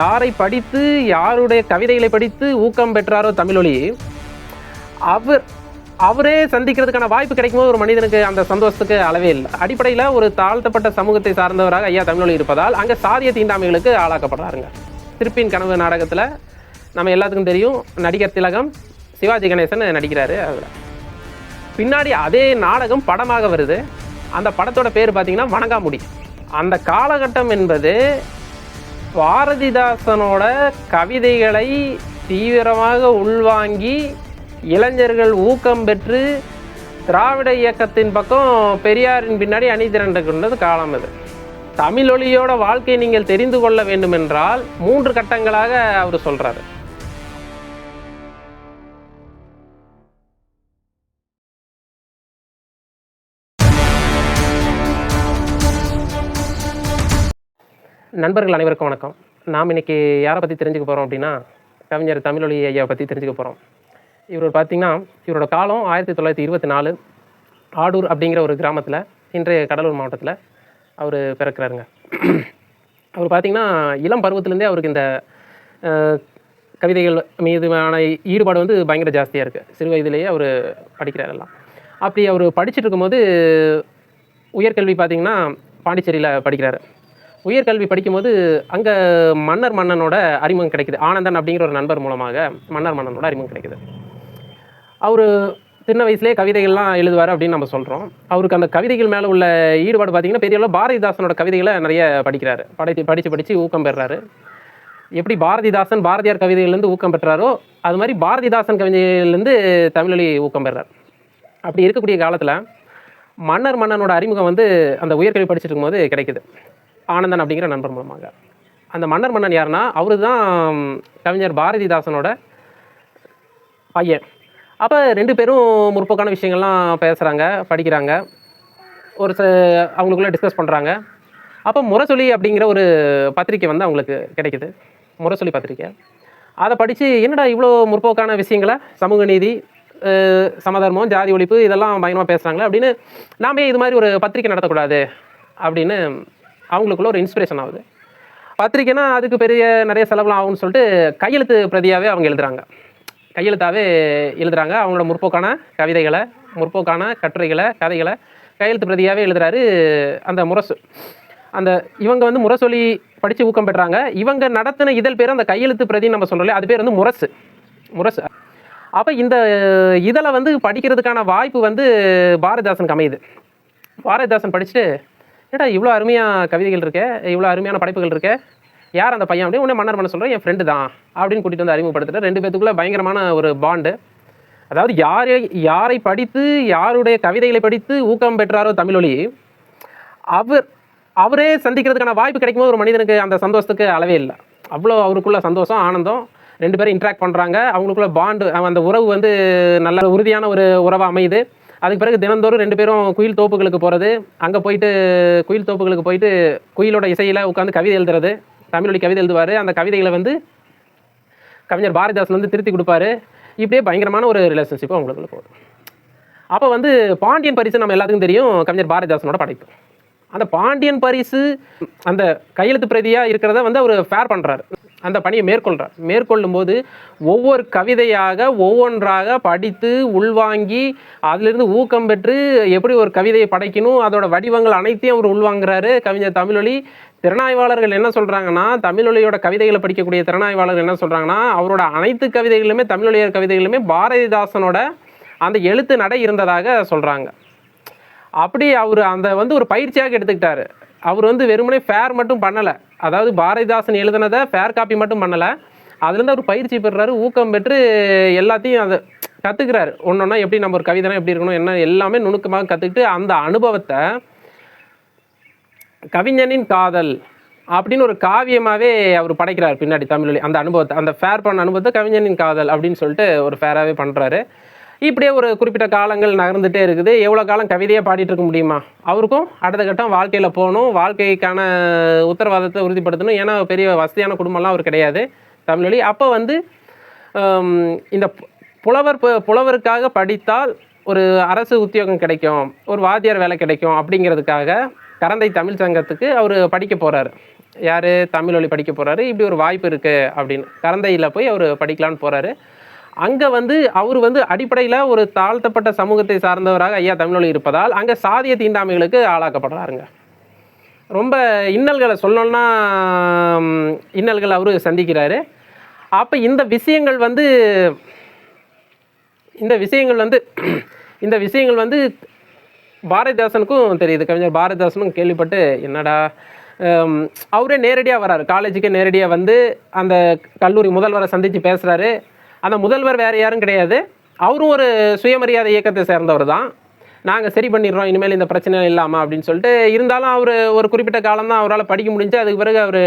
யாரை படித்து யாருடைய கவிதைகளை படித்து ஊக்கம் பெற்றாரோ தமிழொலி அவர் அவரே சந்திக்கிறதுக்கான வாய்ப்பு கிடைக்கும்போது ஒரு மனிதனுக்கு அந்த சந்தோஷத்துக்கு அளவே இல்லை. அடிப்படையில் ஒரு தாழ்த்தப்பட்ட சமூகத்தை சார்ந்தவராக ஐயா தமிழொலி இருப்பதால் அங்கே சாதிய தீண்டாமைகளுக்கு ஆளாக்கப்படுறாருங்க. திருப்பின் கனவு நாடகத்தில் நம்ம எல்லாத்துக்கும் தெரியும் நடிகர் திலகம் சிவாஜி கணேசன் நடிக்கிறாரு அதில் பின்னாடி அதே நாடகம் படமாக வருது. அந்த படத்தோட பேர் பார்த்தீங்கன்னா வணங்காமுடி. அந்த காலகட்டம் என்பது பாரதிதாசனோட கவிதைகளை தீவிரமாக உள்வாங்கி இளைஞர்கள் ஊக்கம் பெற்று திராவிட இயக்கத்தின் பக்கம் பெரியாரின் பின்னாடி அணி திரண்டுகின்றது கொண்டது காலம் அது. தமிழொலியோட வாழ்க்கையை நீங்கள் தெரிந்து கொள்ள வேண்டுமென்றால் மூன்று கட்டங்களாக அவர் சொல்கிறாரு நண்பர்கள் அனைவருக்கும் வணக்கம். நாம் இன்றைக்கி யாரை பற்றி தெரிஞ்சுக்க போகிறோம் அப்படின்னா கவிஞர் தமிழொலி ஐயாவை பற்றி தெரிஞ்சுக்க போகிறோம் இவர் பார்த்திங்கன்னா இவரோட காலம் ஆயிரத்தி தொள்ளாயிரத்தி இருபத்தி நாலு ஆடூர் அப்படிங்கிற ஒரு கிராமத்தில் இன்றைய கடலூர் மாவட்டத்தில் அவர் பிறக்கிறாருங்க. அவர் பார்த்தீங்கன்னா இளம் பருவத்திலேருந்தே அவருக்கு இந்த கவிதைகள் மீதுமான ஈடுபாடு வந்து பயங்கர ஜாஸ்தியாக இருக்குது சிறு வயதிலேயே அவர் படிக்கிறார் எல்லாம். அப்படி அவர் படிச்சுட்டு இருக்கும்போது உயர்கல்வி பார்த்திங்கன்னா பாண்டிச்சேரியில் படிக்கிறாரு. உயர்கல்வி படிக்கும்போது அங்கே மன்னர் மன்னனோட அறிமுகம் கிடைக்குது. ஆனந்தன் அப்படிங்கிற ஒரு நண்பர் மூலமாக மன்னர் மன்னனோட அறிமுகம் கிடைக்குது. அவர் சின்ன வயசுலேயே கவிதைகள்லாம் எழுதுவார் அப்படின்னு நம்ம சொல்கிறோம் அவருக்கு அந்த கவிதைகள் மேலே உள்ள ஈடுபாடு பார்த்தீங்கன்னா பெரிய அளவு பாரதிதாசனோட கவிதைகளை நிறைய படிக்கிறாரு. படித்து படித்து படித்து ஊக்கம் பெறுறாரு எப்படி பாரதிதாசன் பாரதியார் கவிதைகள்லேருந்து ஊக்கம் பெற்றாரோ அது மாதிரி பாரதிதாசன் கவிதைகள்லேருந்து தமிழொலி ஊக்கம் பெறார். அப்படி இருக்கக்கூடிய காலத்தில் மன்னர் மன்னனோட அறிமுகம் வந்து அந்த உயர்கல்வி படிச்சுட்டு இருக்கும்போது கிடைக்குது. ஆனந்தன் அப்படிங்கிற நண்பர் மூலமாக. அந்த மன்னர் மன்னன் யாருன்னா அவரு தான் கவிஞர் பாரதிதாசனோட பையன். அப்போ ரெண்டு பேரும் முற்போக்கான விஷயங்கள்லாம் பேசுகிறாங்க படிக்கிறாங்க. ஒரு ச அவங்களுக்குள்ள டிஸ்கஸ் பண்ணுறாங்க அப்போ முரசொலி அப்படிங்கிற ஒரு பத்திரிக்கை வந்து அவங்களுக்கு கிடைக்குது. முரசொலி பத்திரிக்கை. அதை படித்து என்னடா இவ்வளோ முற்போக்கான விஷயங்களை? சமூக நீதி சமதர்மம் ஜாதி ஒழிப்பு இதெல்லாம் பயங்கரமாக பேசுகிறாங்களே அப்படின்னு நாமே இது மாதிரி ஒரு பத்திரிக்கை நடத்தக்கூடாது அப்படின்னு அவங்களுக்குள்ள ஒரு இன்ஸ்பிரேஷன் ஆகுது. பத்திரிக்கைனா அதுக்கு பெரிய நிறைய செலவுலாம் ஆகும்னு சொல்லிட்டு கையெழுத்து பிரதியாகவே அவங்க எழுதுறாங்க. கையெழுத்தாகவே எழுதுறாங்க. அவங்களோட முற்போக்கான கவிதைகளை முற்போக்கான கட்டுரைகளை கதைகளை கையெழுத்து பிரதியாகவே எழுதுறாரு அந்த முரசு. அந்த இவங்க வந்து முரசொலி படித்து ஊக்கம் பெற்றாங்க. இவங்க நடத்தின இதழ் பேர் அந்த கையெழுத்து பிரதின்னு நம்ம சொல்கிறோம்ல அது பேர் வந்து முரசு. முரசு. அப்போ இந்த இதழை வந்து படிக்கிறதுக்கான வாய்ப்பு வந்து பாரதிதாசனுக்கு அமையுது. பாரதிதாசன் படிச்சுட்டு ஏடா இவ்வளோ அருமையாக கவிதைகள் இருக்கே? இவ்வளோ அருமையான படைப்புகள் இருக்கு? யார் அந்த பையன் அப்படின்னு உடனே மன்னர் பண்ண சொல்கிறேன் என் ஃப்ரெண்டு தான் அப்படின்னு கூட்டிகிட்டு வந்து அறிமுகப்படுத்துட்டு ரெண்டு பேத்துக்குள்ளே பயங்கரமான ஒரு பாண்டு அதாவது யாரை யாரை படித்து யாருடைய கவிதைகளை படித்து ஊக்கம் பெற்றாரோ தமிழொலி அவர் அவரே சந்திக்கிறதுக்கான வாய்ப்பு கிடைக்கும்போது ஒரு மனிதனுக்கு அந்த சந்தோஷத்துக்கு அளவே இல்லை. அவ்வளோ அவருக்குள்ள சந்தோஷம் ஆனந்தம். ரெண்டு பேரும் இன்ட்ராக்ட் பண்ணுறாங்க அவங்களுக்குள்ள பாண்டு அந்த உறவு வந்து நல்ல உறுதியான ஒரு உறவாக அமையுது. அதுக்கு பிறகு தினந்தோறும் ரெண்டு பேரும் குயில் தோப்புகளுக்கு போகிறது அங்கே போயிட்டு குயில் தோப்புகளுக்கு போயிட்டு குயிலோட இசையில் உட்காந்து கவிதை எழுதுறது. தமிழொலி கவிதை எழுதுவார். அந்த கவிதைகளை வந்து கவிஞர் பாரதிதாசன் வந்து திருத்தி கொடுப்பாரு. இப்படியே பயங்கரமான ஒரு ரிலேஷன்ஷிப்பாக அவங்களுக்குள்ள போகுது. அப்போ வந்து பாண்டியன் பரிசு நம்ம எல்லாத்துக்கும் தெரியும். கவிஞர் பாரதிதாசனோட படைப்பு. அந்த பாண்டியன் பரிசு அந்த கையெழுத்து பிரதியாக இருக்கிறத வந்து அவர் ஃபேர் பண்ணுறாரு அந்த பணியை மேற்கொள்கிறார் மேற்கொள்ளும் போது ஒவ்வொரு கவிதையாக ஒவ்வொன்றாக படித்து உள்வாங்கி அதிலிருந்து ஊக்கம் பெற்று எப்படி ஒரு கவிதையை படைக்கணும் அதோட வடிவங்கள் அனைத்தையும் அவர் உள்வாங்குறாரு. கவிஞர் தமிழொலி திறனாய்வாளர்கள் என்ன சொல்கிறாங்கன்னா தமிழொலியோட கவிதைகளை படிக்கக்கூடிய திறனாய்வாளர்கள் என்ன சொல்கிறாங்கன்னா அவரோட அனைத்து கவிதைகளுமே தமிழொலியர் கவிதைகளுமே பாரதிதாசனோட அந்த எழுத்து நடை இருந்ததாக சொல்கிறாங்க அப்படி அவர் அந்த வந்து ஒரு பயிற்சியாக எடுத்துக்கிட்டாரு. அவர் வந்து வெறுமனே ஃபேர் மட்டும் பண்ணலை. அதாவது பாரதிதாசன் எழுதினதை ஃபேர் காப்பி மட்டும் பண்ணலை. அதுலேருந்து அவர் பயிற்சி பெறுறாரு ஊக்கம் பெற்று எல்லாத்தையும் அதை கற்றுக்கிறாரு ஒன்றொன்னா எப்படி நம்ம ஒரு கவிதைனா எப்படி இருக்கணும் என்ன எல்லாமே நுணுக்கமாக கற்றுக்கிட்டு அந்த அனுபவத்தை கவிஞனின் காதல் அப்படின்னு ஒரு காவியமாகவே அவர் படைக்கிறார் பின்னாடி தமிழில் அந்த அனுபவத்தை அந்த ஃபேர் பண்ண அனுபவத்தை கவிஞனின் காதல் அப்படின்னு சொல்லிட்டு ஒரு ஃபேராகவே பண்ணுறாரு இப்படியே ஒரு குறிப்பிட்ட காலங்கள் நகர்ந்துட்டே இருக்குது. எவ்வளோ காலம் கவிதையாக பாடிட்டு இருக்க முடியுமா? அவருக்கும் அடுத்த கட்டம் வாழ்க்கையில் போகணும். வாழ்க்கைக்கான உத்தரவாதத்தை உறுதிப்படுத்தணும். ஏன்னா பெரிய வசதியான குடும்பம்லாம் அவர் கிடையாது. தமிழொலி அப்போ வந்து இந்த புலவர் புலவருக்காக படித்தால் ஒரு அரசு உத்தியோகம் கிடைக்கும். ஒரு வாத்தியார் வேலை கிடைக்கும் அப்படிங்கிறதுக்காக கரந்தை தமிழ் சங்கத்துக்கு அவர் படிக்க போகிறாரு யார்? தமிழ் வழி படிக்க போகிறாரு இப்படி ஒரு வாய்ப்பு இருக்குது அப்படின்னு. கரந்தையில் போய் அவர் படிக்கலான்னு போகிறாரு அங்கே வந்து அவர் வந்து அடிப்படையில் ஒரு தாழ்த்தப்பட்ட சமூகத்தை சார்ந்தவராக ஐயா தமிழொலி இருப்பதால் அங்கே சாதிய தீண்டாமைகளுக்கு ஆளாக்கப்படுறாருங்க. ரொம்ப இன்னல்களை சொல்லணும்னா இன்னல்கள் அவர் சந்திக்கிறாரு. அப்போ இந்த விஷயங்கள் வந்து இந்த விஷயங்கள் வந்து இந்த விஷயங்கள் வந்து பாரதிதாசனுக்கும் தெரியுது. கவிஞர் பாரதிதாசனும் கேள்விப்பட்டு என்னடா அவரே நேரடியாக வராரு. காலேஜுக்கு நேரடியாக வந்து அந்த கல்லூரி முதல்வரை சந்தித்து பேசுகிறாரு அந்த முதல்வர் வேறு யாரும் கிடையாது. அவரும் ஒரு சுயமரியாதை இயக்கத்தை சேர்ந்தவர் தான். நாங்கள் சரி பண்ணிடுறோம் இனிமேல் இந்த பிரச்சனை இல்லாமல் அப்படின்னு சொல்லிட்டு இருந்தாலும் அவர் ஒரு குறிப்பிட்ட காலம் தான் அவரால் படிக்க முடிஞ்சு அதுக்கு பிறகு அவர்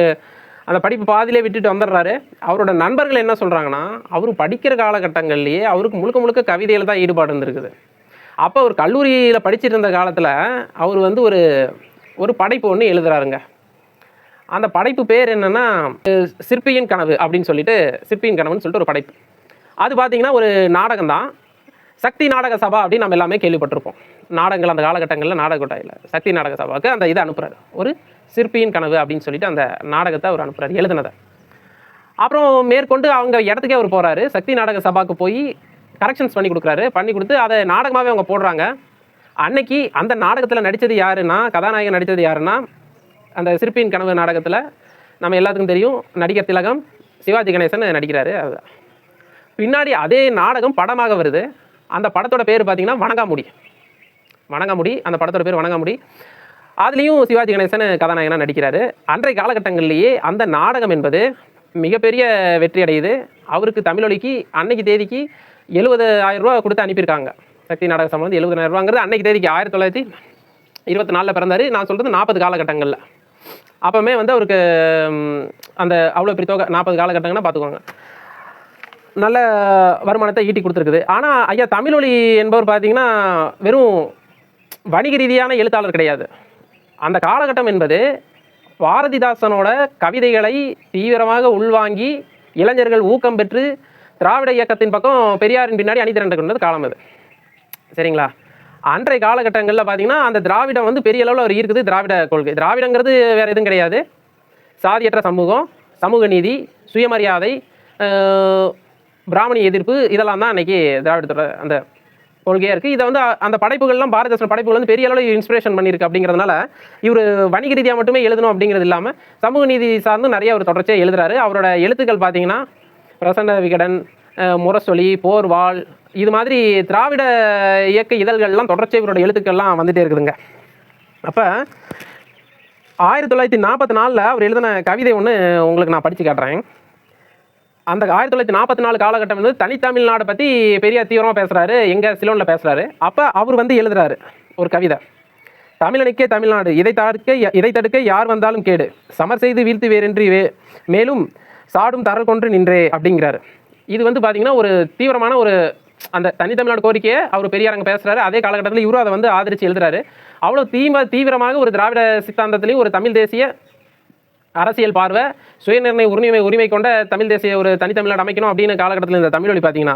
அந்த படிப்பு பாதியிலே விட்டுட்டு வந்துடுறாரு. அவரோட நண்பர்கள் என்ன சொல்கிறாங்கன்னா அவர் படிக்கிற காலகட்டங்கள்லேயே அவருக்கு முழுக்க முழுக்க கவிதையில் தான் ஈடுபாடு இருந்திருக்குது. அப்போ அவர் கல்லூரியில் படிச்சிட்டு இருந்த காலத்தில் அவர் வந்து ஒரு ஒரு படைப்பு ஒன்று எழுதுகிறாருங்க அந்த படைப்பு பேர் என்னென்னா சிற்பியின் கனவு அப்படின்னு சொல்லிட்டு சிற்பியின் கனவுன்னு சொல்லிட்டு ஒரு படைப்பு. அது பார்த்தீங்கன்னா ஒரு நாடகம் தான் சக்தி நாடக சபா அப்படின்னு நம்ம எல்லாமே கேள்விப்பட்டிருப்போம். நாடகங்கள் அந்த காலகட்டங்களில் நாடக கொட்டாயில். சக்தி நாடக சபாவுக்கு அந்த இதை அனுப்புகிறார் ஒரு சிற்பியின் கனவு அப்படின்னு சொல்லிட்டு அந்த நாடகத்தை அவர் அனுப்புகிறார் எழுதுனதை. அப்புறம் மேற்கொண்டு அவங்க இடத்துக்கே அவர் போகிறாரு சக்தி நாடக சபாவுக்கு போய் கரெக்ஷன்ஸ் பண்ணி கொடுக்குறாரு. பண்ணி கொடுத்து அதை நாடகமாகவே அவங்க போடுறாங்க. அன்னைக்கு அந்த நாடகத்தில் நடித்தது யாருன்னா கதாநாயகன் நடித்தது யாருன்னா அந்த சிற்பியின் கனவு நாடகத்தில் நம்ம எல்லாத்துக்கும் தெரியும். நடிகர் திலகம் சிவாஜி கணேசன் நடிக்கிறாரு. அதுதான் பின்னாடி அதே நாடகம் படமாக வருது. அந்த படத்தோட பேர் பார்த்தீங்கன்னா வணங்காமுடி. வணங்காமுடி அந்த படத்தோட பேர் வணங்காமுடி. அதுலேயும் சிவாஜி கணேசன் கதாநாயகனாக நடிக்கிறாரு. அன்றைய காலகட்டங்கள்லேயே அந்த நாடகம் என்பது மிகப்பெரிய வெற்றி அடையுது. அவருக்கு தமிழொலிக்கு அன்னைக்கு தேதிக்கு எழுபது ஆயிரம் ரூபா கொடுத்து அனுப்பியிருக்காங்க. சக்தி நாடக சம்பளம் வந்து எழுபதாயிரம் ரூபாங்கிறது அன்னைக்கு தேதிக்கு ஆயிரத்தி தொள்ளாயிரத்தி இருபத்தி நாலில் பிறந்தாரு. நான் சொல்கிறது நாற்பது காலகட்டங்களில். அப்போவுமே வந்து அவருக்கு அந்த அவ்வளோ பெரிய தொகை நாற்பது காலகட்டங்கன்னா பார்த்துக்கோங்க நல்ல வருமானத்தை ஈட்டி கொடுத்துருக்குது. ஆனால் ஐயா தமிழொலி என்பவர் பார்த்தீங்கன்னா வெறும் வணிக ரீதியான எழுத்தாளர் கிடையாது. அந்த காலகட்டம் என்பது பாரதிதாசனோட கவிதைகளை தீவிரமாக உள்வாங்கி இளைஞர்கள் ஊக்கம் பெற்று திராவிட இயக்கத்தின் பக்கம் பெரியாரின் பின்னாடி அணி திரண்டு கொண்டது காலம் அது. சரிங்களா? அன்றைய காலகட்டங்களில் பார்த்தீங்கன்னா அந்த திராவிடம் வந்து பெரிய அளவில் அவர் இருக்குது திராவிட கொள்கை. திராவிடங்கிறது வேறு எதுவும் கிடையாது. சாதியற்ற சமூகம் சமூக நீதி சுயமரியாதை பிராமணி பிராமணிய எதிர்ப்பு இதெல்லாம் தான் அன்னைக்கு திராவிடத்தோட அந்த கொள்கையாக இருக்குது இதை வந்து அந்த படைப்புகள்லாம் பாரதிதாசன் படைப்புகள் வந்து பெரிய அளவில் இன்ஸ்பிரேஷன் பண்ணியிருக்கு அப்படிங்கிறதுனால இவர் வணிக ரீதியாக மட்டுமே எழுதணும் அப்படிங்கிறது இல்லாமல் சமூக நீதி சார்ந்து நிறைய அவர் தொடர்ச்சியாக எழுதுறாரு. அவரோட எழுத்துக்கள் பார்த்தீங்கன்னா பிரசன்ன விகடன் முரசொலி போர்வாள் இது மாதிரி திராவிட இயக்க இதழ்கள்லாம் தொடர்ச்சியாக இவரோட எழுத்துக்கள்லாம் வந்துகிட்டே இருக்குதுங்க. அப்போ ஆயிரத்தி தொள்ளாயிரத்தி நாற்பத்தி நாலில் அவர் எழுதின கவிதை ஒன்று உங்களுக்கு நான் படித்து காட்டுறேன். அந்த ஆயிரத்தி தொள்ளாயிரத்தி நாற்பத்தி நாலு காலகட்டம் வந்து தனித்தமிழ்நாடை பற்றி பெரிய தீவிரமாக பேசுகிறாரு எங்கள் சிலோனில் பேசுகிறாரு அப்போ அவர் வந்து எழுதுறாரு ஒரு கவிதை. தமிழனுக்கே தமிழ்நாடு இதை தடுக்க இதை தடுக்க யார் வந்தாலும் கேடு. சமர் செய்து வீழ்த்து வேறென்றி வே மேலும் சாடும் தரல் கொன்று நின்றே அப்படிங்கிறாரு. இது வந்து பார்த்தீங்கன்னா ஒரு தீவிரமான ஒரு அந்த தனித்தமிழ்நாடு கோரிக்கையை அவர் பெரியாரங்க பேசுகிறாரு அதே காலகட்டத்தில் இவரும் அதை வந்து ஆதரித்து எழுதுறாரு. அவ்வளோ தீம தீவிரமாக ஒரு திராவிட சித்தாந்தத்திலையும் ஒரு தமிழ் தேசிய அரசியல் பார்வை சுயநிர்ணய உரிமை உரிமை கொண்ட தமிழ் தேசிய ஒரு தனித்தமிழ்நாடு அமைக்கணும் அப்படின்னு காலகட்டத்தில் இந்த தமிழ் வழி பார்த்தீங்கன்னா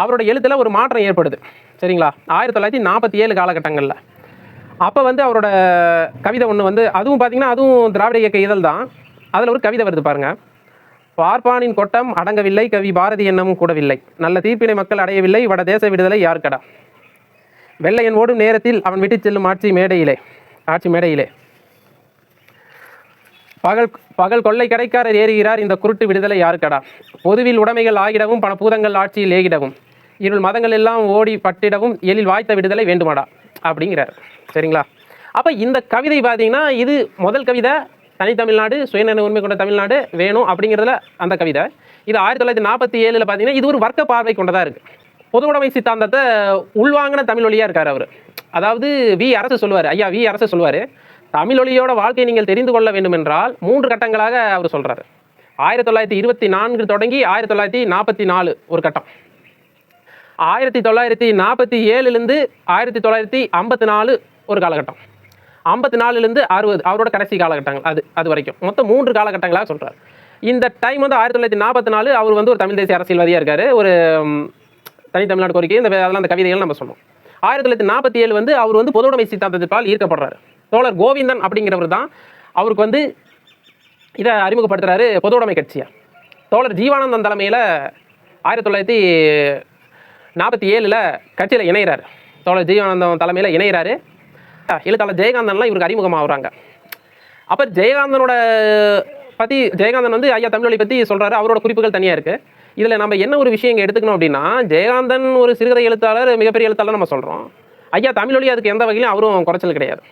அவரோட எழுத்தில் ஒரு மாற்றம் ஏற்படுது. சரிங்களா? ஆயிரத்தி தொள்ளாயிரத்தி நாற்பத்தி ஏழு காலகட்டங்களில். அப்போ வந்து அவரோட கவிதை ஒன்று வந்து அதுவும் பார்த்தீங்கன்னா அதுவும் திராவிட இயக்க இதழ் தான். அதில் ஒரு கவிதை வருது பாருங்கள் பார்ப்பானின் கொட்டம் அடங்கவில்லை கவி பாரதி எண்ணமும் கூடவில்லை. நல்ல தீர்ப்பினை மக்கள் அடையவில்லை வட தேச விடுதலை யாருக்கடா? வெள்ளையன் ஓடும் நேரத்தில் அவன் விட்டுச் செல்லும் ஆட்சி மேடையிலே ஆட்சி மேடையிலே. பகல் பகல் கொள்ளை கரைக்காரர் ஏறுகிறார். இந்த குருட்டு விடுதலை யாருக்கடா? பொதுவில் உடைமைகள் ஆகிடவும் பண பூதங்கள் ஆட்சியில் ஏகிடவும். இருள் மதங்கள் எல்லாம் ஓடி பட்டிடவும் எழில் வாய்த்த விடுதலை வேண்டுமாடா? அப்படிங்கிறார். சரிங்களா? அப்போ இந்த கவிதை பார்த்தீங்கன்னா இது முதல் கவிதை தனித்தமிழ்நாடு சுயநிர்ணய உரிமை கொண்ட தமிழ்நாடு வேணும் அப்படிங்கிறதுல அந்த கவிதை. இது ஆயிரத்தி தொள்ளாயிரத்தி நாற்பத்தி ஏழில் பார்த்தீங்கன்னா இது ஒரு வர்க்க பார்வை கொண்டதாக இருக்குது பொதுவுடைமை சித்தாந்தத்தை உள்வாங்கின தமிழ் வழியாக இருக்கார் அவர். அதாவது வி அரசு சொல்லுவார். ஐயா வி அரசு சொல்லுவார். தமிழ் ஒளியோட வாழ்க்கையை நீங்கள் தெரிந்து கொள்ள வேண்டும் என்றால் மூன்று கட்டங்களாக அவர் சொல்றாரு. ஆயிரத்தி தொள்ளாயிரத்தி இருபத்தி நான்கு தொடங்கி ஆயிரத்தி தொள்ளாயிரத்தி நாற்பத்தி நாலு ஒரு கட்டம். ஆயிரத்தி தொள்ளாயிரத்தி நாற்பத்தி ஏழுலேருந்து ஆயிரத்தி தொள்ளாயிரத்தி ஐம்பத்தி நாலு ஒரு காலகட்டம். ஐம்பத்தி நாலுலேருந்து அறுபது அவரோட கடைசி காலகட்டங்கள் அது அது வரைக்கும். மொத்தம் மூன்று காலகட்டங்களாக சொல்கிறார் இந்த டைம் வந்து ஆயிரத்தி தொள்ளாயிரத்தி நாற்பத்தி நாலு அவர் வந்து ஒரு தமிழ் தேசிய அரசியல்வாதியாக இருக்காரு. ஒரு ம், தனித்தமிழ்நாடு கோரிக்கை இந்த அதெல்லாம் அந்த கவிதைகள் நம்ம சொன்னோம் ஆயிரத்தி தொள்ளாயிரத்தி நாற்பத்தி ஏழு வந்து அவர் வந்து பொதுவுடைமை சித்தாந்தத்திற்பால் ஈர்க்கப்படுறாரு. தோழர் கோவிந்தன் அப்படிங்கிறவர் தான் அவருக்கு வந்து இதை அறிமுகப்படுத்துறாரு பொது உடைமை கட்சியை. தோழர் ஜீவானந்தன் தலைமையில் ஆயிரத்தி தொள்ளாயிரத்தி நாற்பத்தி ஏழில் கட்சியில் இணைகிறார் தோழர் ஜீவானந்தன் தலைமையில் இணைகிறாரு எழுத்தாளர் ஜெயகாந்தன்லாம் இவருக்கு அறிமுகமாகறாங்க. அப்போ ஜெயகாந்தனோட பற்றி ஜெயகாந்தன் வந்து ஐயா தமிழொலி பற்றி சொல்கிறாரு அவரோட குறிப்புகள் தனியாக இருக்குது இதில் நம்ம என்ன ஒரு விஷயம் இங்கே எடுத்துக்கணும் அப்படின்னா ஜெயகாந்தன் ஒரு சிறுகதை எழுத்தாளர் மிகப்பெரிய எழுத்தாளர் நம்ம சொல்கிறோம் ஐயா தமிழொலி அதுக்கு எந்த வகையிலும் அவரும் குறைச்சல் கிடையாது.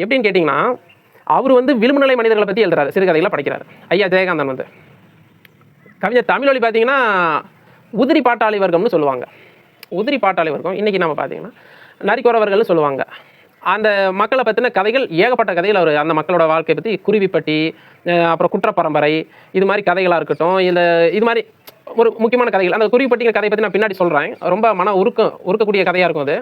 எப்படின்னு கேட்டிங்கன்னா அவர் வந்து விளிம்புநிலை மனிதர்களை பற்றி எழுதுறாரு சிறுகதைகளை படிக்கிறார். ஐயா ஜெயகாந்தன் வந்து. கவிஞர் தமிழொலி பார்த்தீங்கன்னா உதிரி பாட்டாளி வர்க்கம்னு சொல்லுவாங்க. உதிரி பாட்டாளி வர்க்கம் இன்றைக்கி நம்ம பார்த்தீங்கன்னா நரிக்குறவர்கள்னு சொல்லுவாங்க. அந்த மக்களை பற்றின கதைகள் ஏகப்பட்ட கதைகள் அவர் அந்த மக்களோட வாழ்க்கையை பற்றி குருவிப்பட்டி அப்புறம் குற்றப்பரம்பரை இது மாதிரி கதைகளாக இருக்கட்டும் இல்லை இது மாதிரி ஒரு முக்கியமான கதைகள். அந்த குருவிப்பட்டிங்கிற கதையை பற்றி நான் பின்னாடி சொல்கிறேன் ரொம்ப மன உருக்கம் உருக்கக்கூடிய கதையாக இருக்கும் அது.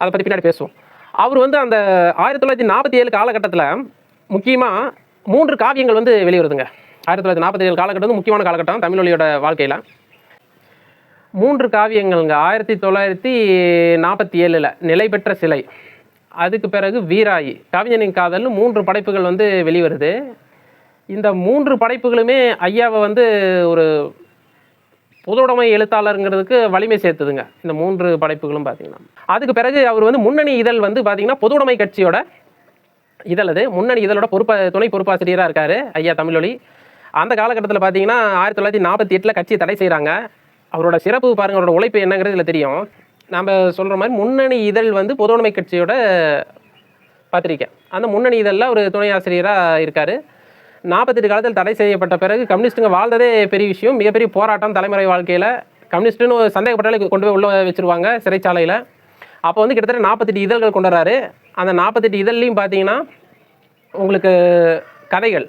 அதை பற்றி பின்னாடி பேசுவோம். அவர் வந்து அந்த ஆயிரத்தி தொள்ளாயிரத்தி நாற்பத்தி ஏழு காலகட்டத்தில் முக்கியமாக மூன்று காவியங்கள் வந்து வெளிவருதுங்க. ஆயிரத்தி தொள்ளாயிரத்தி நாற்பத்தி ஏழு காலகட்டம் வந்து முக்கியமான காலகட்டம் தமிழொலியோட வாழ்க்கையில். மூன்று காவியங்கள்ங்க. ஆயிரத்தி தொள்ளாயிரத்தி நாற்பத்தி ஏழில் நிலை பெற்ற சிலை. அதுக்கு பிறகு வீராயி. கவிஞனின் காதல்னு மூன்று படைப்புகள் வந்து வெளிவருது. இந்த மூன்று படைப்புகளுமே ஐயாவை வந்து ஒரு பொதுவுடைமை எழுத்தாளருங்கிறதுக்கு வலிமை சேர்த்துதுங்க. இந்த மூன்று படைப்புகளும் பார்த்தீங்கன்னா அதுக்கு பிறகு அவர் வந்து முன்னணி இதழ் வந்து பார்த்தீங்கன்னா பொதுவுடைமை கட்சியோட இதழ் அது. முன்னணி இதழோட பொறுப்பா துணை பொறுப்பாசிரியராக இருக்கார் ஐயா தமிழொலி. அந்த காலகட்டத்தில் பார்த்தீங்கன்னா ஆயிரத்தி தொள்ளாயிரத்தி நாற்பத்தி எட்டில் கட்சியை தடை செய்கிறாங்க அவரோட சிறப்பு பாருங்கள் அவரோட உழைப்பு என்னங்கிறது இதில் தெரியும். நம்ம சொல்கிற மாதிரி முன்னணி இதழ் வந்து பொதுவுடைமை கட்சியோட பத்திரிக்கை அந்த முன்னணி இதழில் ஒரு துணை ஆசிரியராக இருக்கார். நாற்பத்தெட்டு காலத்தில் தடை செய்யப்பட்ட பிறகு கம்யூனிஸ்ட்டுங்க வாழ்ந்ததே பெரிய விஷயம். மிகப்பெரிய போராட்டம் தலைமுறை வாழ்க்கையில். கம்யூனிஸ்ட்டுன்னு சந்தேகப்பட்டாலே கொண்டு போய் உள்ளே வச்சுருவாங்க சிறைச்சாலையில். அப்போ வந்து கிட்டத்தட்ட நாற்பத்தெட்டு இதழ்கள் கொண்டு வராரு அந்த நாற்பத்தெட்டு இதழ்லையும் பார்த்தீங்கன்னா உங்களுக்கு கதைகள்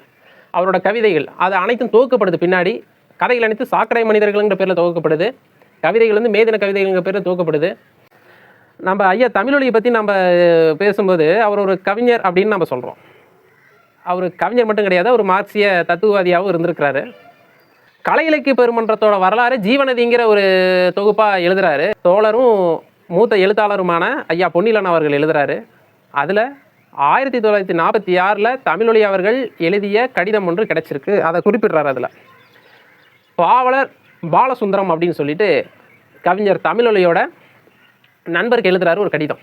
அவரோட கவிதைகள் அது அனைத்தும் துவக்கப்படுது பின்னாடி. கதைகள் அனைத்து சாக்கடை மனிதர்கள்ங்கிற பேரில் துவக்கப்படுது. கவிதைகள் வந்து மேதின கவிதைகள்ங்கிற பேரில் துவக்கப்படுது. நம்ம ஐயா தமிழொலியை பற்றி நம்ம பேசும்போது அவர் ஒரு கவிஞர் அப்படின்னு நம்ம சொல்கிறோம் அவர் கவிஞர் மட்டும் கிடையாது ஒரு மார்க்சிய தத்துவவாதியாகவும் இருந்திருக்கிறாரு. கலை இலக்கிய பெருமன்றத்தோட வரலாறு ஜீவநதிங்கிற ஒரு தொகுப்பாக எழுதுறாரு. தோழரும் மூத்த எழுத்தாளருமான ஐயா பொன்னிலன் அவர்கள் எழுதுறாரு. அதில் ஆயிரத்தி தொள்ளாயிரத்தி நாற்பத்தி ஆறில் தமிழொலி அவர்கள் எழுதிய கடிதம் ஒன்று கிடைச்சிருக்கு. அதை குறிப்பிடுறாரு அதில். பாவலர் பாலசுந்தரம் அப்படின்னு சொல்லிட்டு கவிஞர் தமிழொலியோட நண்பருக்கு எழுதுறாரு ஒரு கடிதம்.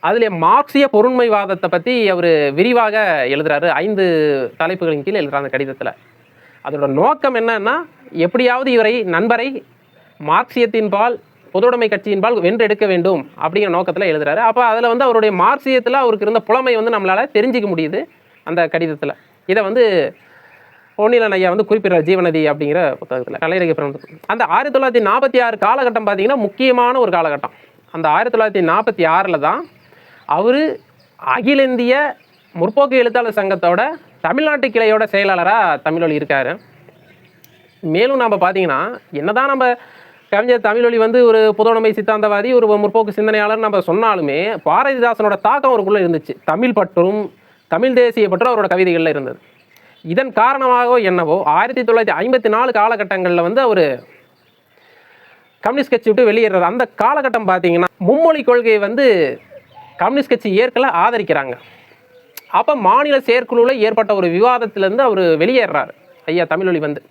அதில் மார்க்சிய பொருண்மைவாதத்தை பற்றி அவர் விரிவாக எழுதுறாரு. ஐந்து தலைப்புகளின் கீழ் எழுதுறாரு அந்த கடிதத்தில். அதோட நோக்கம் என்னன்னா எப்படியாவது இவரை நண்பரை மார்க்சியத்தின் பால் பொதுவுடைமை கட்சியின் பால் வென்றெடுக்க வேண்டும் அப்படிங்கிற நோக்கத்தில் எழுதுறாரு. அப்போ அதில் வந்து அவருடைய மார்க்சியத்தில் அவருக்கு இருந்த புலமை வந்து நம்மளால் தெரிஞ்சிக்க முடியுது அந்த கடிதத்தில். இதை வந்து பொன்னிலன் ஐயா வந்து குறிப்பிடுற ஜீவநதி அப்படிங்கிற புத்தகத்தில். கலைரக அந்த ஆயிரத்தி தொள்ளாயிரத்தி நாற்பத்தி ஆறு காலகட்டம் பார்த்தீங்கன்னா முக்கியமான ஒரு காலகட்டம். அந்த ஆயிரத்தி தொள்ளாயிரத்தி நாற்பத்தி ஆறில் தான் அவர் அகில இந்திய முற்போக்கு எழுத்தாளர் சங்கத்தோட தமிழ்நாட்டு கிளையோட செயலாளராக தமிழொலி இருக்கார். மேலும் நம்ம பார்த்தீங்கன்னா என்னதான் நம்ம கவிஞர் தமிழொலி வந்து ஒரு புதோடமை சித்தாந்தவாதி ஒரு முற்போக்கு சிந்தனையாளர் நம்ம சொன்னாலுமே பாரதிதாசனோட தாக்கம் அவருக்குள்ளே இருந்துச்சு. தமிழ் பற்றும் தமிழ் தேசிய பற்றும் அவரோட கவிதைகளில் இருந்தது. இதன் காரணமாகவோ என்னவோ ஆயிரத்தி தொள்ளாயிரத்தி ஐம்பத்தி நாலு காலகட்டங்களில் வந்து அவர் கம்யூனிஸ்ட் கட்சி விட்டு வெளியேறாரு. அந்த காலகட்டம் பார்த்தீங்கன்னா மும்மொழி கொள்கையை வந்து கம்யூனிஸ்ட் கட்சி ஏற்கல ஆதரிக்கிறாங்க. அப்போ மாநில செயற்குழுவில் ஏற்பட்ட ஒரு விவாதத்திலேருந்து அவர் வெளியேறாரு. ஐயா தமிழொலி வந்து.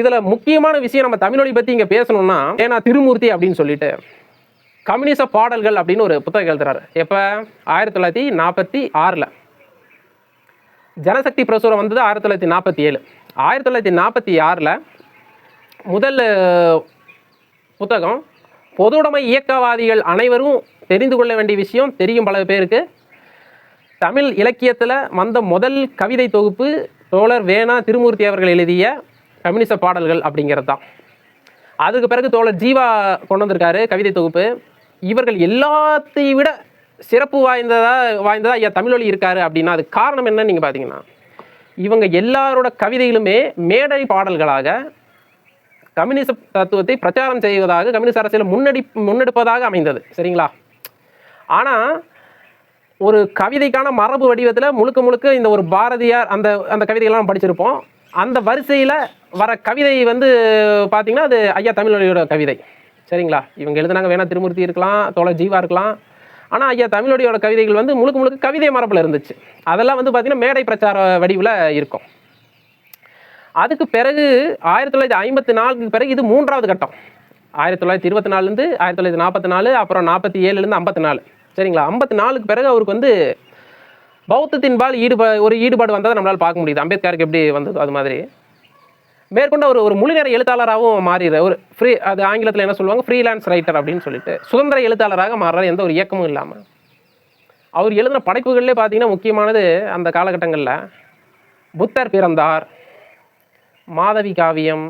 இதில் முக்கியமான விஷயம் நம்ம தமிழொலி பற்றி இங்கே பேசணும்னா ஏன்னா திருமூர்த்தி அப்படின்னு சொல்லிட்டு கம்யூனிச பாடல்கள் அப்படின்னு ஒரு புத்தகம் எழுதுறாரு. எப்போ? ஆயிரத்தி தொள்ளாயிரத்தி நாற்பத்தி ஆறில். ஜனசக்தி பிரசுரம் வந்தது ஆயிரத்தி தொள்ளாயிரத்தி நாற்பத்தி ஏழு. ஆயிரத்தி தொள்ளாயிரத்தி நாற்பத்தி ஆறில் முதல் புத்தகம் பொதுவுடைமை இயக்கவாதிகள் அனைவரும் தெரிந்து கொள்ள வேண்டிய விஷயம் தெரியும் பல பேருக்கு. தமிழ் இலக்கியத்தில் வந்த முதல் கவிதை தொகுப்பு தோழர் வேணா திருமூர்த்தி அவர்கள் எழுதிய கம்யூனிச பாடல்கள் அப்படிங்கிறது தான் அதுக்கு பிறகு தோழர் ஜீவா கொண்டு வந்திருக்காரு கவிதை தொகுப்பு. இவர்கள் எல்லாத்தையும் விட சிறப்பு வாய்ந்ததா வாய்ந்ததா ஐயா தமிழொலி இருக்காரு அப்படின்னா அது காரணம் என்னன்னு நீங்கள் பார்த்தீங்கன்னா இவங்க எல்லாரோட கவிதைகளுமே மேடை பாடல்களாக கம்யூனிச தத்துவத்தை பிரச்சாரம் செய்வதாக கம்யூனிஸ்ட் அரசியல் முன்னெடு முன்னெடுப்பதாக அமைந்தது. சரிங்களா? ஆனால் ஒரு கவிதைக்கான மரபு வடிவத்தில் முழுக்க முழுக்க இந்த ஒரு பாரதியார் அந்த அந்த கவிதைகள்லாம் படிச்சிருப்போம். அந்த வரிசையில் வர கவிதை வந்து பார்த்தீங்கன்னா அது ஐயா தமிழ்மொழியோட கவிதை. சரிங்களா? இவங்க எழுதுனாங்க வேணா திருமூர்த்தி இருக்கலாம் தோழ ஜீவா இருக்கலாம். ஆனால் ஐயா தமிழோடியோட கவிதைகள் வந்து முழுக்க முழுக்க கவிதை மரபில் இருந்துச்சு. அதெல்லாம் வந்து பார்த்திங்கன்னா மேடை பிரச்சார வடிவில் இருக்கும். அதுக்கு பிறகு ஆயிரத்தி தொள்ளாயிரத்தி ஐம்பத்தி நாலுக்கு பிறகு இது மூன்றாவது கட்டம். ஆயிரத்தி தொள்ளாயிரத்தி இருபத்தி நாலுலேருந்து ஆயிரத்தி தொள்ளாயிரத்தி நாற்பத்தி நாலு அப்புறம் நாற்பத்தி ஏழுலேருந்து ஐம்பத்தி நாலு. சரிங்களா? ஐம்பத்தி நாலுக்கு பிறகு அவருக்கு வந்து பௌத்தத்தின்பால் ஈடுபா ஒரு ஈடுபாடு வந்ததை நம்மளால் பார்க்க முடியுது. அம்பேத்கருக்கு எப்படி வந்தது அது மாதிரி. மேற்கொண்டு அவர் ஒரு முழுநேர எழுத்தாளராகவும் மாறிடுற ஒரு ஃப்ரீ அது ஆங்கிலத்தில் என்ன சொல்லுவாங்க? ஃப்ரீலான்ஸ் ரைட்டர் அப்படின்னு சொல்லிட்டு. சுதந்திர எழுத்தாளராக மாறுறாரு எந்த ஒரு இயக்கமும் இல்லாமல் அவர் எழுதின படைப்புகள்லேயே பார்த்தீங்கன்னா முக்கியமானது அந்த காலகட்டங்களில் புத்தர் பிறந்தார். மாதவி காவியம்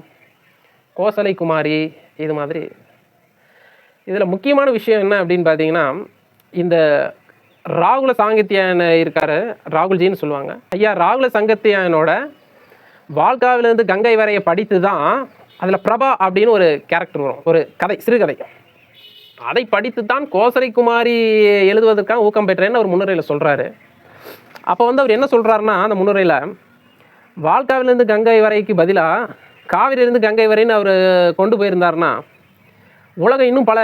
கோசலை குமாரி இது மாதிரி. இதில் முக்கியமான விஷயம் என்ன அப்படின்னு பார்த்தீங்கன்னா இந்த ராகுல சாங்கித்யன் இருக்கார் ராகுல்ஜின்னு சொல்லுவாங்க. ஐயா ராகுல சங்கத்தியனோட வாழ்காவிலிருந்து கங்கை வரைய படித்து தான் அதில் பிரபா அப்படின்னு ஒரு கேரக்டர் வரும். ஒரு கதை சிறுகதை. அதை படித்து தான் கோசலை குமாரி எழுதுவதற்காக ஊக்கம் பெற்றேன்னு அவர் முன்னுரையில் சொல்கிறாரு அப்போ வந்து அவர் என்ன சொல்கிறாருன்னா அந்த முன்னுரையில் வால்காவிலேருந்து கங்கை வரைக்கு பதிலாக காவிரியிலேருந்து கங்கை வரைன்னு அவர் கொண்டு போயிருந்தாருன்னா உலகம் இன்னும் பல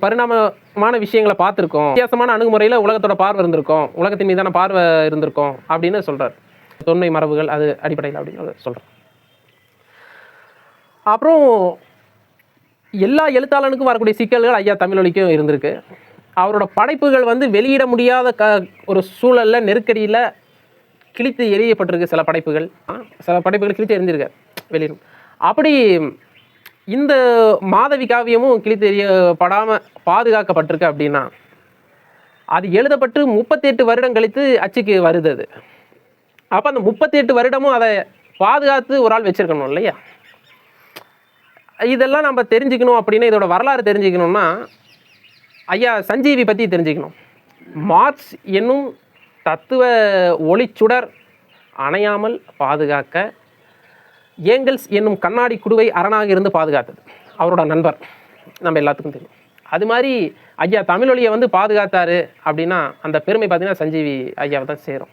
பரிணாமமான விஷயங்களை பார்த்துருக்கோம். வித்தியாசமான அணுகுமுறையில் உலகத்தோட பார்வை இருந்திருக்கும். உலகத்தின் மீதான பார்வை இருந்திருக்கும் அப்படின்னு சொல்கிறார் தொன்மை மரபுகள் அது அடிப்படையில் அப்படின்னு சொல்கிறேன் அப்புறம் எல்லா எழுத்தாளனுக்கும் வரக்கூடிய சிக்கல்கள் ஐயா தமிழொலிக்கும் இருந்திருக்கு. அவரோட படைப்புகள் வந்து வெளியிட முடியாத க ஒரு சூழலில் நெருக்கடியில் கிழித்து எரியப்பட்டிருக்கு சில படைப்புகள். ஆ, சில படைப்புகள் கிழித்து எரிஞ்சிருக்கு வெளியிடும் அப்படி இந்த மாதவி காவியமும் கிழித்து எறியப்படாமல் பாதுகாக்கப்பட்டிருக்கு அப்படின்னா அது எழுதப்பட்டு முப்பத்தி எட்டு வருடம் கழித்து அச்சுக்கு வருது அது அப்போ அந்த முப்பத்தி எட்டு வருடமும் அதை பாதுகாத்து ஒரு ஆள் வச்சிருக்கணும் இல்லையா? இதெல்லாம் நம்ம தெரிஞ்சுக்கணும் அப்படின்னா இதோட வரலாறு தெரிஞ்சுக்கணும்னா ஐயா சஞ்சீவி பற்றி தெரிஞ்சுக்கணும். மார்க்ஸ் என்னும் தத்துவ ஒளிச்சுடர் அணையாமல் பாதுகாக்க ஏங்கல்ஸ் என்னும் கண்ணாடி குடுவை அரணாக இருந்து பாதுகாத்தது. அவரோட நண்பர். நம்ம எல்லாத்துக்கும் தெரியும். அது மாதிரி ஐயா தமிழொலியை வந்து பாதுகாத்தாரு அப்படின்னா அந்த பெருமை பார்த்திங்கன்னா சஞ்சீவி ஐயாவை தான் சேரும்.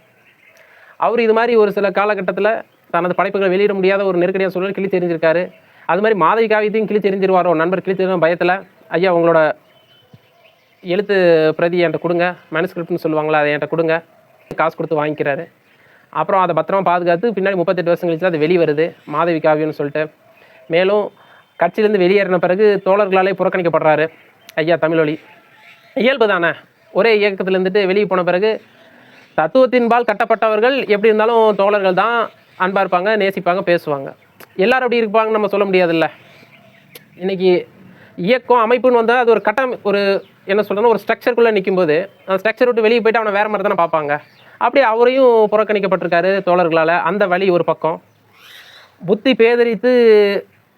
அவர் இது மாதிரி ஒரு சில காலகட்டத்தில் தனது படைப்புகளை வெளியிட முடியாத ஒரு நெருக்கடியான சூழல் கிளி தெரிஞ்சிருக்காரு. அது மாதிரி மாதவி காவியத்தையும் கிளி தெரிஞ்சிருவாரோ நண்பர் கிளி தெரிஞ்ச பயத்தில் ஐயா உங்களோட எழுத்து பிரதி என்கிட்ட கொடுங்க மேனுஸ்கிரிப்ட்னு சொல்லுவாங்களா அதை என்கிட்ட கொடுங்க. காசு கொடுத்து வாங்கிக்கிறாரு. அப்புறம் அதை பத்திரமா பாதுகாத்து பின்னாடி முப்பத்தெட்டு வருஷம் கழிச்சு அது வெளி வருது மாதவி காவியம்னு சொல்லிட்டு. மேலும் கட்சியிலேருந்து வெளியேறின பிறகு தோழர்களாலே புறக்கணிக்கப்படுறாரு ஐயா தமிழொலி. இயல்பு தானே? ஒரே இயக்கத்தில் இருந்துட்டு வெளியே போன பிறகு தத்துவத்தின்பால் கட்டப்பட்டவர்கள் எப்படி இருந்தாலும் தோழர்கள் தான் அன்பாக இருப்பாங்க நேசிப்பாங்க பேசுவாங்க. எல்லாரும் அப்படி இருப்பாங்கன்னு நம்ம சொல்ல முடியாதுல்ல. இன்றைக்கி இயக்கம் அமைப்புன்னு வந்தால் அது ஒரு கட்டம் ஒரு என்ன சொல்கிறேன்னா ஒரு ஸ்ட்ரக்சருக்குள்ளே நிற்கும்போது அந்த ஸ்ட்ரக்சர் விட்டு வெளியே போயிட்டு அவனை வேறு மாதிரி தானே பார்ப்பாங்க. அப்படி அவரையும் புறக்கணிக்கப்பட்டிருக்காரு தோழர்களால். அந்த வழி ஒரு பக்கம். புத்தி பேதரித்து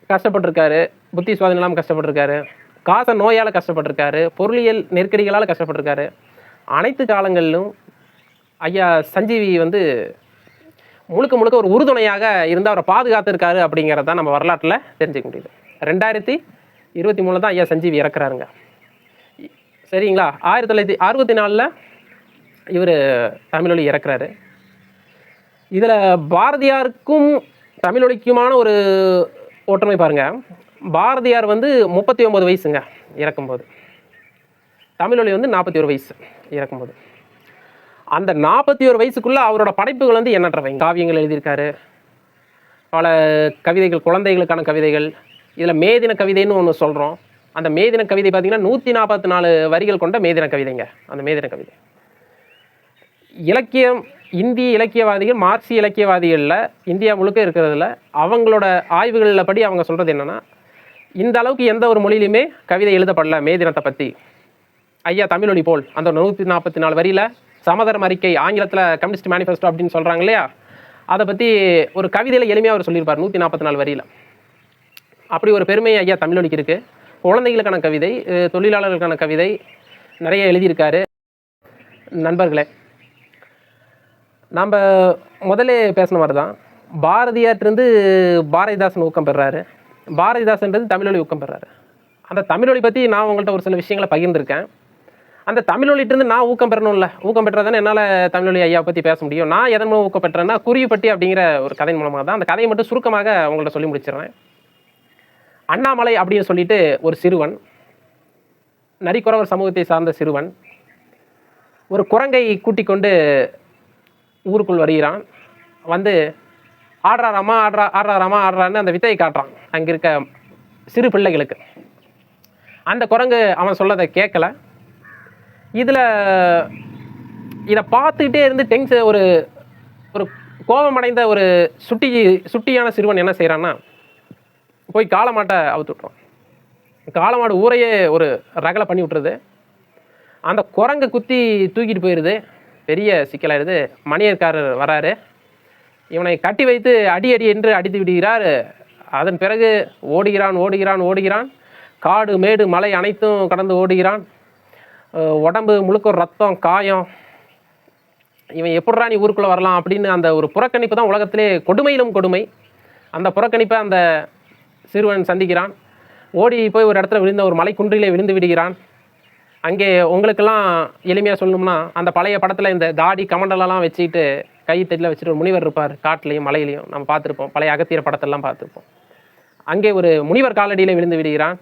கஷ்டப்பட்டிருக்காரு. புத்தி சுவாதீனம் இல்லாமல் கஷ்டப்பட்டிருக்காரு. காச நோயால் கஷ்டப்பட்டிருக்காரு. பொருளியல் நெருக்கடிகளால் கஷ்டப்பட்டிருக்காரு. அனைத்து காலங்களிலும் ஐயா சஞ்சீவி வந்து முழுக்க முழுக்க ஒரு உறுதுணையாக இருந்து அவரை பாதுகாத்துருக்காரு அப்படிங்கிறத நம்ம வரலாற்றில் தெரிஞ்சுக்க முடியுது. ரெண்டாயிரத்தி இருபத்தி மூணில் தான் ஐயா சஞ்சீவி இறக்குறாருங்க. சரிங்களா? ஆயிரத்தி தொள்ளாயிரத்தி அறுபத்தி நாலில் இவர் தமிழொலி இறக்குறாரு. இதில் பாரதியாருக்கும் தமிழொலிக்குமான ஒரு ஒற்றுமை பாருங்க. பாரதியார் வந்து முப்பத்தி ஒம்பது வயசுங்க இறக்கும்போது. தமிழொலி வந்து நாற்பத்தி ஒரு வயசு இறக்கும்போது. அந்த நாற்பத்தி ஒரு வயசுக்குள்ளே அவரோட படைப்புகள் வந்து எண்ணற்றவை. காவியங்கள் எழுதியிருக்காரு. பல கவிதைகள் குழந்தைகளுக்கான கவிதைகள். இதில் மேதின கவிதைன்னு ஒன்று சொல்கிறோம் அந்த மேதின கவிதை பார்த்தீங்கன்னா நூற்றி நாற்பத்தி நாலு வரிகள் கொண்ட மேதின கவிதைங்க. அந்த மேதின கவிதை. இலக்கியம் இந்திய இலக்கியவாதிகள் மார்க்சிய இலக்கியவாதிகளில் இந்தியா முழுக்க இருக்கிறதுல அவங்களோட ஆய்வுகளில் படி அவங்க சொல்கிறது என்னென்னா இந்த அளவுக்கு எந்த ஒரு மொழியிலுமே கவிதை எழுதப்படல மே தினத்தை பற்றி ஐயா தமிழொலி போல். அந்த நூற்றி நாற்பத்தி நாலு வரியில் சமதரம் அறிக்கை ஆங்கிலத்தில் கம்யூனிஸ்ட் மேனிஃபெஸ்டோ அப்படின்னு சொல்கிறாங்க இல்லையா? அதை பற்றி ஒரு கவிதையில் எளிமையாக அவர் சொல்லியிருப்பார் நூற்றி நாற்பத்தி நாலு வரியில். அப்படி ஒரு பெருமை ஐயா தமிழொலிக்கு இருக்குது குழந்தைகளுக்கான கவிதை தொழிலாளர்களுக்கான கவிதை நிறைய எழுதியிருக்காரு. நண்பர்களே நம்ம முதலே பேசின மாதிரி தான். பாரதியார்ட்டிருந்து பாரதிதாசன் ஊக்கம் பெறாரு. பாரதிதாசன்றது தமிழொலி ஊக்கம் பெறாரு. அந்த தமிழொலி பற்றி நான் உங்கள்கிட்ட ஒரு சில விஷயங்களை பகிர்ந்திருக்கேன். அந்த தமிழொலிட்டிருந்து நான் ஊக்கம் பெறணும்ல. ஊக்கம் பெற்றதானே என்னால் தமிழொலி ஐயா பற்றி பேச முடியும். நான் எதன் மூலம் ஊக்கம் பெற்றேன்னா குருவிப்பட்டி அப்படிங்கிற ஒரு கதையின் மூலமாக தான். அந்த கதையை மட்டும் சுருக்கமாக உங்கள்கிட்ட சொல்லி முடிச்சிடுறேன். அண்ணாமலை அப்படின்னு சொல்லிட்டு ஒரு சிறுவன் நரிக்குறவர் சமூகத்தை சார்ந்த சிறுவன் ஒரு குரங்கை கூட்டிக் கொண்டு ஊருக்குள் வருகிறான். வந்து ஆடுறாராமா ஆடுறா ஆடுறாராமா ஆடுறான்னு அந்த வித்தையை காட்டுறான். அங்கே இருக்க சிறு பிள்ளைகளுக்கு. அந்த குரங்கு அவன் சொல்லதை கேட்கல. இதில் இதை பார்த்துக்கிட்டே இருந்து டெங்ஸ் ஒரு ஒரு கோபமடைந்த ஒரு சுட்டி சுட்டியான சிறுவன் என்ன செய்கிறான்னா போய் காலமாட்டை அவுத்துட்றான் விட்றான் ஊரையே ஒரு ரகலை பண்ணி விட்டுருது. அந்த குரங்கை குத்தி தூக்கிட்டு போயிடுது பெரிய சிக்கலாயிடுது மணியர்காரர் வராரு. இவனை கட்டி வைத்து அடி அடி என்று அடித்து விடுகிறார். அதன் பிறகு ஓடுகிறான் ஓடுகிறான் ஓடுகிறான். காடு மேடு மலை அனைத்தும் கடந்து ஓடுகிறான். உடம்பு முழுக்க ரத்தம் காயம். இவன் எப்படிடா நீ ஊருக்குள்ளே வரலாம் அப்படின்னு அந்த ஒரு புறக்கணிப்பு தான் உலகத்திலே கொடுமையிலும் கொடுமை. அந்த புறக்கணிப்பை அந்த சிறுவன் சந்திக்கிறான். ஓடி போய் ஒரு இடத்துல விழுந்த ஒரு மலை குன்றிலே விழுந்து விடுகிறான். அங்கே உங்களுக்கெல்லாம் எளிமையாக சொல்லணும்னா அந்த பழைய படத்தில் இந்த தாடி கமண்டலெல்லாம் வச்சுக்கிட்டு கை தட்டில் வச்சுட்டு ஒரு முனிவர் இருப்பார் காட்டிலையும் மலையிலையும். நம்ம பார்த்துருப்போம். பழைய அகத்தியர் படத்தெல்லாம் பார்த்துருப்போம். அங்கே ஒரு முனிவர் காலடியில் விழுந்து விடுகிறான்.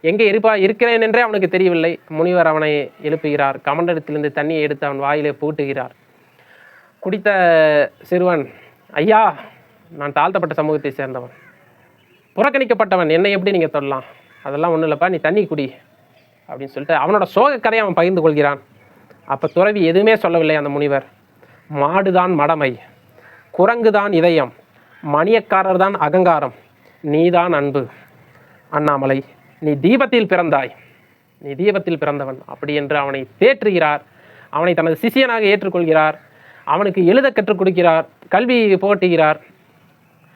எங்கே இருப்பா? இருக்கிறேன் என்றே அவனுக்கு தெரியவில்லை. முனிவர் அவனை எழுப்புகிறார். கமண்டலத்திலிருந்து தண்ணியை எடுத்து அவன் வாயிலே பூட்டுகிறார். குடித்த சிறுவன் ஐயா நான் தாழ்த்தப்பட்ட சமூகத்தை சேர்ந்தவன். புறக்கணிக்கப்பட்டவன். என்னை எப்படி நீங்கள் தொடலாம்? அதெல்லாம் ஒன்றும் இல்லைப்பா. நீ தண்ணி குடி. அப்படின்னு சொல்லிட்டு அவனோட சோக கதையை அவன் பகிர்ந்து கொள்கிறான். அப்போ துறவி எதுவுமே சொல்லவில்லை அந்த முனிவர். மாடுதான் மடமை குரங்குதான் இதயம் மணியக்காரர் தான் அகங்காரம் நீதான் அன்பு. அண்ணாமலை நீ தீபத்தில் பிறந்தாய். நீ தீபத்தில் பிறந்தவன். அப்படி என்று அவனை தேற்றுகிறார். அவனை தனது சிஷியனாக ஏற்றுக்கொள்கிறார். அவனுக்கு எழுத கற்றுக் கொடுக்கிறார். கல்வி புகட்டுகிறார்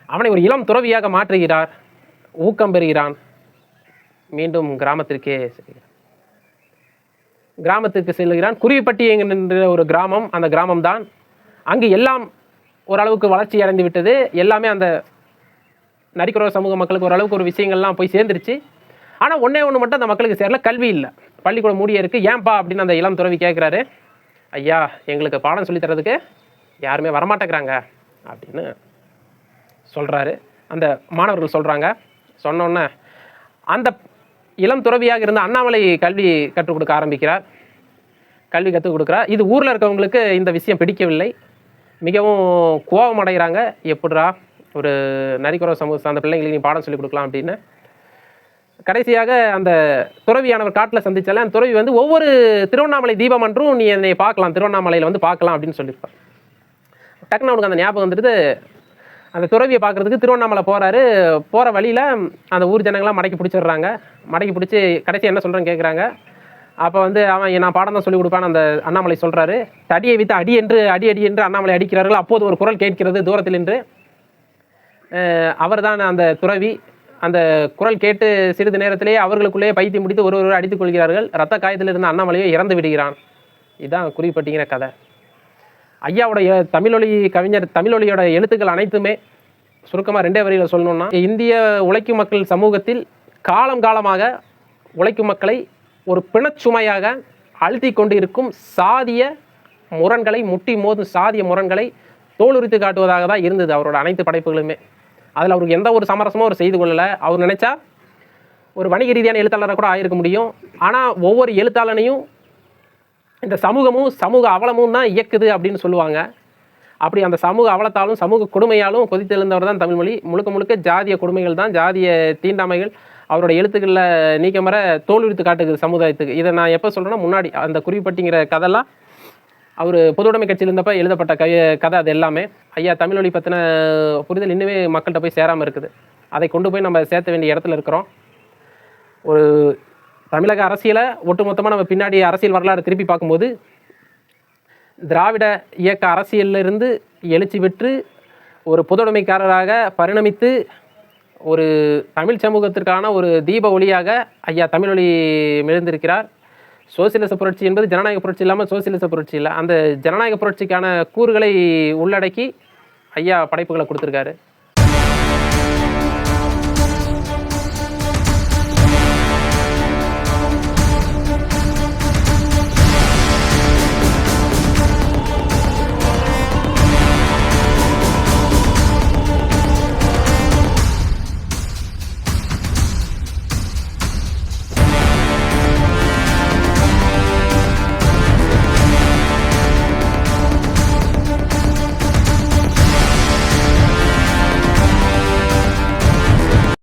அவனை ஒரு இளம் துறவியாக மாற்றுகிறார். ஊக்கம் பெறுகிறான். மீண்டும் கிராமத்திற்கே செல்கிறான். கிராமத்துக்கு செல்கிறான் குருவிப்பட்டி என்கின்ற ஒரு கிராமம் அந்த கிராமம்தான். அங்கு எல்லாம் ஓரளவுக்கு வளர்ச்சி அடைந்து விட்டது. எல்லாமே அந்த நரிக்குறவ சமூக மக்களுக்கு ஓரளவுக்கு ஒரு விஷயங்கள்லாம் போய் சேர்ந்துருச்சு. ஆனால் ஒன்றே ஒன்று மட்டும் அந்த மக்களுக்கு சேரல. கல்வி இல்லை. பள்ளிக்கூடம் மூடிய இருக்குது ஏன்பா அப்படின்னு அந்த இளம் துறவி கேட்குறாரு ஐயா எங்களுக்கு பாடம் சொல்லித்தரதுக்கு யாருமே வரமாட்டேங்கிறாங்க அப்படின்னு சொல்கிறாரு அந்த மாணவர்கள் சொல்கிறாங்க சொன்னோன்னே அந்த இளம் துறவியாக இருந்த அண்ணாமலை கல்வி கற்றுக் கொடுக்க ஆரம்பிக்கிறார். கல்வி கற்றுக் கொடுக்குறார். இது ஊரில் இருக்கவங்களுக்கு இந்த விஷயம் பிடிக்கவில்லை. மிகவும் கோபம் அடைகிறாங்க. எப்படிரா ஒரு நரிக்குறவ சமூக அந்த பிள்ளைங்களுக்கு நீ பாடம் சொல்லிக் கொடுக்கலாம் அப்படின்னு. கடைசியாக அந்த துறவியானவர் காட்டில் சந்திச்சால அந்த துறவி வந்து ஒவ்வொரு திருவண்ணாமலை தீபம் அன்றும் நீ என்னை பார்க்கலாம் திருவண்ணாமலையில் வந்து பார்க்கலாம் அப்படின்னு சொல்லியிருப்பார். டக்குன்னு அவனுக்கு அந்த ஞாபகம் வந்துட்டு அந்த துறவியை பார்க்குறதுக்கு திருவண்ணாமலை போகிறாரு போகிற வழியில் அந்த ஊர் ஜனங்களாம் மடக்கி பிடிச்சிடுறாங்க. மடக்கி பிடிச்சி கடைசி என்ன சொல்கிறேன்னு கேட்குறாங்க அப்போ வந்து அவன் நான் பாடம் தான் சொல்லிக் கொடுப்பான்னு அந்த அண்ணாமலை சொல்கிறாரு தடியை வித்து அடி என்று அடி அடி என்று அண்ணாமலை அடிக்கிறார்கள். அப்போது ஒரு குரல் கேட்கிறது தூரத்தில் என்று. அவர் தான் அந்த துறவி. அந்த குரல் கேட்டு சிறிது நேரத்திலேயே அவர்களுக்குள்ளேயே பைத்தியம் முடித்து ஒரு அடித்துக் கொள்கிறார்கள். ரத்த காயத்தில் இருந்த அண்ணாமலையை இறந்து விடுகிறான். இதுதான் குறிப்பிட்டிங்கிற கதை. ஐயாவுடைய தமிழொலி கவிஞர் தமிழொலியோட எழுத்துக்கள் அனைத்துமே சுருக்கமாக ரெண்டே வரியில் சொல்லணும்னா இந்திய உழைக்கும் மக்கள் சமூகத்தில் காலம் காலமாக உழைக்கும் மக்களை ஒரு பிணச்சுமையாக அழுத்தி கொண்டு இருக்கும் சாதிய முரண்களை முட்டி மோதும் சாதிய முரண்களை தோலுரித்து காட்டுவதாக தான் இருந்தது அவரோட அனைத்து படைப்புகளுமே. அதில் அவருக்கு எந்த ஒரு சமரசமும் அவர் செய்து கொள்ளலை. அவர் நினைச்சா ஒரு வணிக ரீதியான எழுத்தாளராக கூட ஆயிருக்க முடியும். ஆனால் ஒவ்வொரு எழுத்தாளனையும் இந்த சமூகமும் சமூக அவலமும் தான் இயக்குது அப்படின்னு சொல்லுவாங்க. அப்படி அந்த சமூக அவலத்தாலும் சமூக கொடுமையாலும் கொதித்தெழுந்தவர் தான் தமிழ்மொழி முழுக்க முழுக்க ஜாதிய கொடுமைகள் தான் ஜாதிய தீண்டாமைகள் அவரோட எழுத்துக்களில் நீக்கமர தோல்வித்து காட்டுக்குது சமுதாயத்துக்கு. இதை நான் எப்போ சொல்கிறேன்னா முன்னாடி அந்த குறிப்பட்டிங்கிற கதைலாம் அவர் பொதுவுடைமை கட்சியில் இருந்தப்போ எழுதப்பட்ட கவி கதை அது எல்லாமே. ஐயா தமிழ்மொழி பற்றின புரிதல் இன்னுமே மக்கள்கிட்ட போய் சேராமல் இருக்குது. அதை கொண்டு போய் நம்ம சேர்த்த வேண்டிய இடத்துல இருக்கிறோம். ஒரு தமிழக அரசியலை ஒட்டுமொத்தமாக நம்ம பின்னாடி அரசியல் வரலாறு திருப்பி பார்க்கும்போது திராவிட இயக்க அரசியலில் இருந்து எழுச்சி பெற்று ஒரு பொதுடைமைக்காரராக பரிணமித்து ஒரு தமிழ் சமூகத்திற்கான ஒரு தீப ஒளியாக ஐயா தமிழொலி மெழுந்திருக்கிறார். சோசியலிச புரட்சி என்பது ஜனநாயக புரட்சி இல்லாமல் சோசியலிச புரட்சி இல்லை. அந்த ஜனநாயக புரட்சிக்கான கூறுகளை உள்ளடக்கி ஐயா படைப்புகளை கொடுத்துருக்காரு.